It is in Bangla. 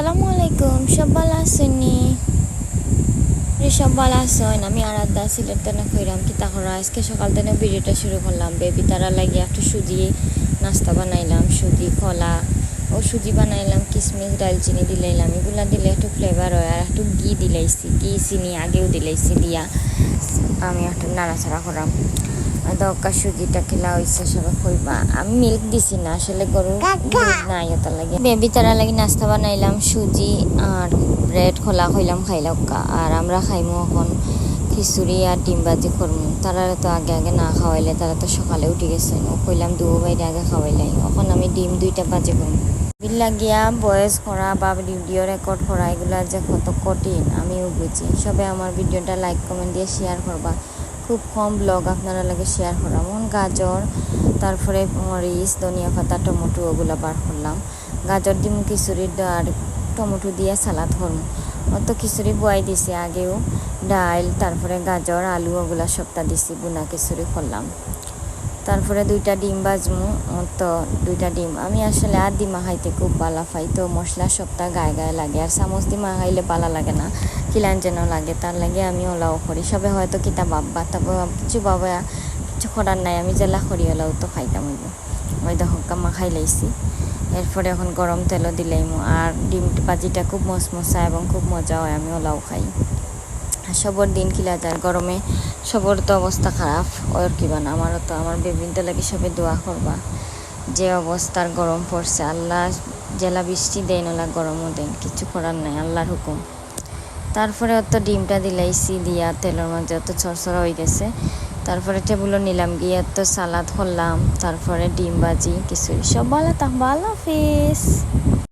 আসসালামু আলাইকুম সব ভালো আছেনি সব ভালো আছেন আমি আরাধ্যা সিলেট তেনে কইরাম কি তাহলে আজকে সকাল থেকে ভিডিওটা শুরু করলাম বেবি তারা লাগিয়ে একটু সুজি নাস্তা বানাইলাম সুজি কলা ও সুজি বানাইলাম কিশমিশ দালচিনি দিলাইলাম এগুলা দিলে একটু ফ্লেভার হয় আর একটু ঘি দিলাইছি ঘি চিনি আগেও দিলাইছি দিয়া আমি একটু নাড়াচাড়া করাম দরকার সুজিটা খেলা হয়েছে সবাই কইবা। আমি মিল্ক দিছি না আসলে গরুর নাই ওটা লাগে। বেবি তারা লাগি নাস্তা বানাইলাম সুজি আর ব্রেড খোলা খাইলাম খাইলাম আর আমরা খাইমু এখন খিচুড়ি আর ডিম ভাজি করমু। তারা তো আগে আগে না খাওয়াইলে তারা তো সকালে উঠে গেছে। ও কইলাম দু বাইরে আগে খাওয়াইলাই এখন আমি ডিম দুইটা ভাজি করব বিল লাগিয়া বয়েস করা বা ভিডিও রেকর্ড করা এগুলা যে কত কঠিন আমিও বুঝি। সবে আমার ভিডিওটা লাইক কমেন্ট দিয়ে শেয়ার করবা। খুব কম ব্লগ আপনারা লাগে শেয়ার করলাম গাজর, তারপরে মরিচ, ধনিয়া পাতা, টমেটো, ওগুলো বার করলাম। গাজর দিম, খিচুড়ি আর টমেটো দিয়ে সালাদ করম। অত খিচুড়ি বয়াই দিছি আগেও। ডাল, তারপরে গাজর, আলু, ওগুলা সবটা দিছি, বুনা খিচুড়ি করলাম। তারপরে দুইটা ডিম বাজমু তো দুইটা ডিম। আমি আসলে আর ডিমা খাইতে খুব ভালো পাই, তো মশলা সবটা গায়ে গায়ে লাগে। আর চামচ ডিমা খাইলে ভালো লাগে না কিলান যেন লাগে। তার লাগে আমি ওলাও করি। সবে হয়তো কিতা ভাববা তারপর কিছু বাবা কিছু করার নাই। আমি জেলা করি ওলাও তো খাইতাম হইব। ওই দেখো, কামা খাই লাইছি। এরপরে এখন গরম তেলও দিলাইমু। আর ডিম ভাজিটা খুব মশমশা এবং খুব মজা হয়, আমি ওলাও খাই। সবর দিন খিলা যায় গরমে সবর তো অবস্থা খারাপ, ওর কিবা না আমারও তো, আমার বিভিন্ন লাগে সবে দোয়া করবা। যে অবস্থার গরম পড়ছে, আল্লাহ জেলা বৃষ্টি দেয় নলা গরমও দেন কিছু করার নাই, আল্লাহর হুকুম। তারপরে অত ডিমটা দিলাইছি, দিয়া তেলের মাঝে অত ছড়ছড়া হয়ে গেছে। তারপরে টেবিলও নিলাম, গিয়ে তো সালাদ করলাম, তারপরে ডিম ভাজি কিছু সব ভালো থাক ভালো হাফিজ।